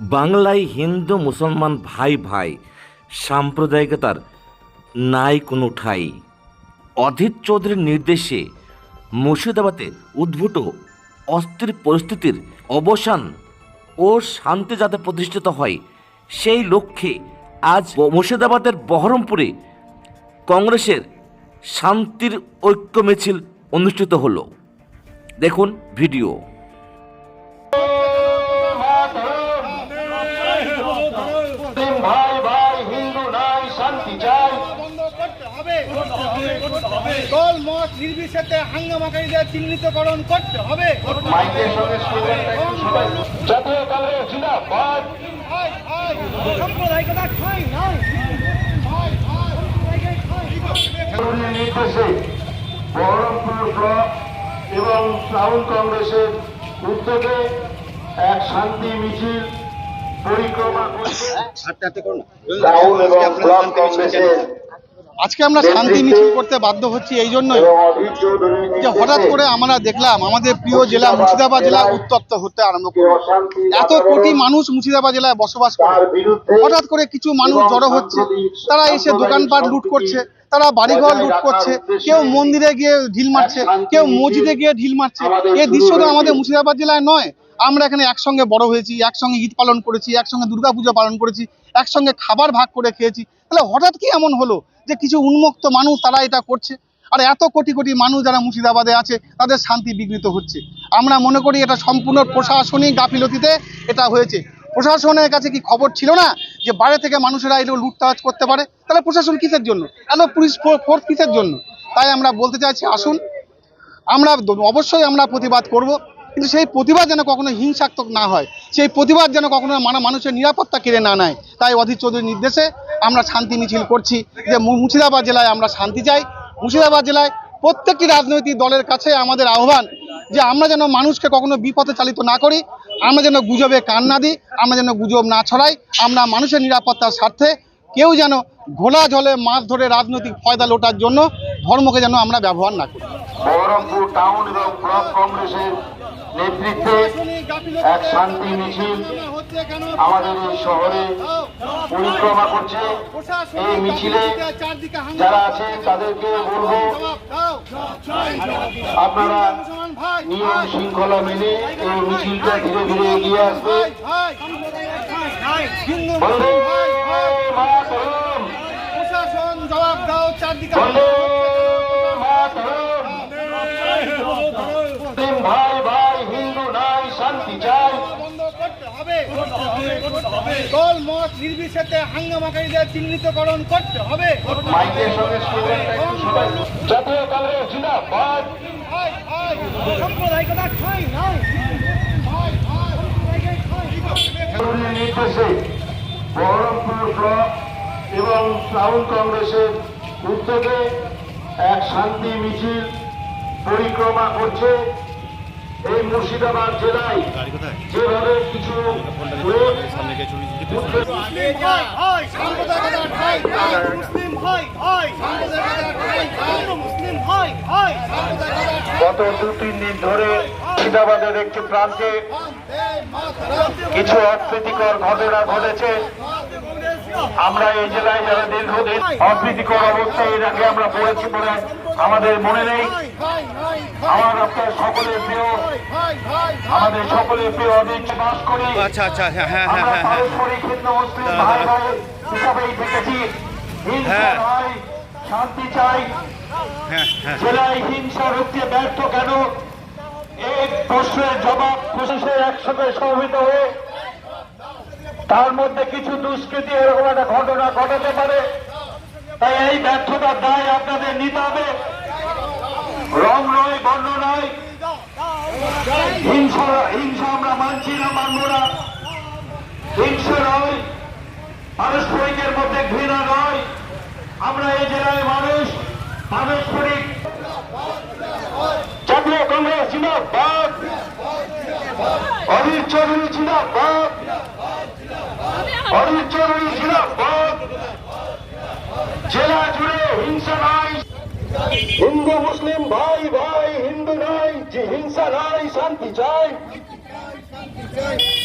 বাংলায় হিন্দু মুসলমান ভাই ভাই, সাম্প্রদায়িকতার নাই কোনো ঠাই। অধীর চৌধুরীর নির্দেশে মুর্শিদাবাদে উদ্ভূত অস্থির পরিস্থিতির অবসান ও শান্তি যাতে প্রতিষ্ঠিত হয়, সেই লক্ষ্যে আজ মুর্শিদাবাদের বহরমপুরে কংগ্রেসের শান্তির ঐক্য মিছিল অনুষ্ঠিত হলো। দেখুন ভিডিও। মুসলিম ভাই ভাই হিন্দু নাই শান্তি চাই। বন্ধ করতে হবে দল মত নির্বিশেষে হাঙ্গামাকারীদের চিহ্নিতকরণ করতে হবে। মাইকের সঙ্গে জাতীয় কংগ্রেস জিন্দাবাদ। সাম্প্রদায়িকতা ঠাঁই নাই। নির্দেশে বহরমপুর ব্লক এবং টাউন কংগ্রেসের উদ্যোগে এক শান্তি মিছিল আজকে আমরা শান্তি মিছিল করতে বাধ্য হচ্ছি এই জন্যই যে হঠাৎ করে আমরা দেখলাম আমাদের প্রিয় জেলা মুর্শিদাবাদ জেলা উত্তপ্ত হতে আরম্ভ করল। এত কোটি মানুষ মুর্শিদাবাদ জেলায় বসবাস করে। হঠাৎ করে কিছু মানুষ জড়ো হচ্ছে তারা এসে দোকানপাট লুট করছে তারা বাড়িঘর লুট করছে কেউ মন্দিরে গিয়ে ঢিল মারছে কেউ মসজিদে গিয়ে ঢিল মারছে। এই দৃশ্য তো আমাদের মুর্শিদাবাদ জেলায় নয় আমরা এখানে একসঙ্গে বড় হয়েছি, একসঙ্গে ঈদ পালন করেছি, একসঙ্গে দুর্গাপূজা পালন করেছি, একসঙ্গে খাবার ভাগ করে খেয়েছি। তাহলে হঠাৎ কি এমন হলো যে কিছু উন্মুক্ত মানুষ তারা এটা করছে? আর এত কোটি কোটি মানুষ যারা মুর্শিদাবাদে আছে, তাদের শান্তি বিঘ্নিত হচ্ছে। আমরা মনে করি এটা সম্পূর্ণ প্রশাসনিক গাফিলতিতে এটা হয়েছে। প্রশাসনের কাছে কি খবর ছিল না যে বাইরে থেকে মানুষেরা এগুলো লুটতাজ করতে পারে? তাহলে প্রশাসন কিসের জন্য? এত পুলিশ ফোর্স কিসের জন্য? তাই আমরা বলতে চাইছি, আসুন। আমরা অবশ্যই আমরা প্রতিবাদ করব। কিন্তু সেই প্রতিবাদ যেন কখনো হিংসাত্মক না হয়, সেই প্রতিবাদ যেন কখনো মানা মানুষের নিরাপত্তা কেড়ে না নেয়। তাই অধীর চৌধুরীর নির্দেশে আমরা শান্তি মিছিল করছি যে মুর্শিদাবাদ জেলায় আমরা শান্তি চাই। মুর্শিদাবাদ জেলায় প্রত্যেকটি রাজনৈতিক দলের কাছে আমাদের আহ্বান যে আমরা যেন মানুষকে কখনো বিপথে চালিত না করি, আমরা যেন গুজবে কান না দিই, আমরা যেন গুজব না ছড়াই, আমরা মানুষের নিরাপত্তার স্বার্থে কেউ যেন ঘোলা জলে মাছ ধরে রাজনৈতিক ফয়দা লোটার জন্য ধর্মকে যেন আমরা ব্যবহার না করি। বহরমপুর টাউন এবং ব্লক কংগ্রেসের নেতৃত্বে এক শান্তি মিছিল? আমাদের এই শহরে পরিক্রমা করছে এই মিছিলে যারা আছেন তাদেরকে বলব আপনারা নিয়ম শৃঙ্খলা মেনে এই মিছিলটা ধীরে ধীরে এগিয়ে আসবে প্রশাসন জবাব দাও চারদিকে বন্দে মাতরম মুসলিম ভাই ভাই হিন্দু নাই শান্তি চাই বন্ধ করতে হবে দল মত নির্বিশেষে হাঙ্গামাকারীদের চিহ্নিতকরণ করতে হবে নির্দেশে বহরমপুর ব্লক এবং টাউন কংগ্রেসের উদ্যোগে এক শান্তি মিছিল পরিক্রমা করছে। এই মুর্শিদাবাদ জেলায় যেভাবে কিছু গত দু তিন দিন ধরে মুর্শিদাবাদের একটি প্রান্তে কিছু অপ্রীতিকর ঘটনা ঘটেছে। আমরা এই জেলায় যারা দীর্ঘদিন অপ্রীতিকর অবস্থায় এর আগে আমরা পড়েছি বলে আমাদের মনে নেই। আমার আপনার সকলের প্রিয় আমাদের সকলের প্রিয় অদিন বাস করি আচ্ছা আচ্ছা হ্যাঁ হ্যাঁ হ্যাঁ হ্যাঁ পারস্পরিক হিন্দু মুসলিম ভাই ভাই হিসাবেই থেকেছি। হিংসা হ্যাঁ। নয় শান্তি চাই। হ্যাঁ হ্যাঁ। জেলায় হিংসা রুখতে ব্যর্থ কেন? এই প্রশ্নের জবাব প্রশাসনের একসাথে সমবেত হয়ে তার মধ্যে কিছু দুষ্কৃতি এরকম একটা ঘটনা ঘটাতে পারে। তাই এই ব্যর্থতার দায় আপনাদের নিতে হবে। রং নয় বর্ণ নয় হিংসা হিংসা আমরা মানছি না, মানব না। হিংসা নয়, পারস্পরিকের মধ্যে ঘৃণা নয়। আমরা এই জেলায় মানুষ, পারস্পরিক। জাতীয় কংগ্রেস জিন্দাবাদ। অধীর চৌধুরী জিন্দাবাদ। অধীর চৌধুরী জিন্দাবাদ। জেলা হিন্দু মুসলিম ভাই ভাই, হিন্দু নাই হিংসা নাই, শান্তি চাই।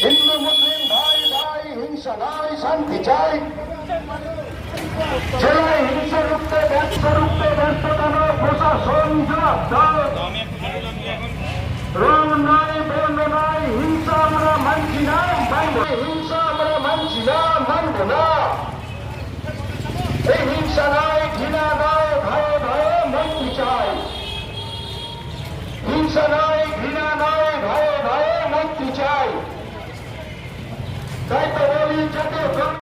হিন্দু মুসলিম ভাই ভাই, হিংসা নয় শান্তি চাই। জেলায় হিংসা রুখতে ব্যর্থ রুখতে ব্যর্থ কেন প্রশাসন রং নয় বর্ণ নয় হিংসা আমরা মানছি না হিংসা আমরা মানছি না হিংসা নয় ঘৃণা নয় ভয়ে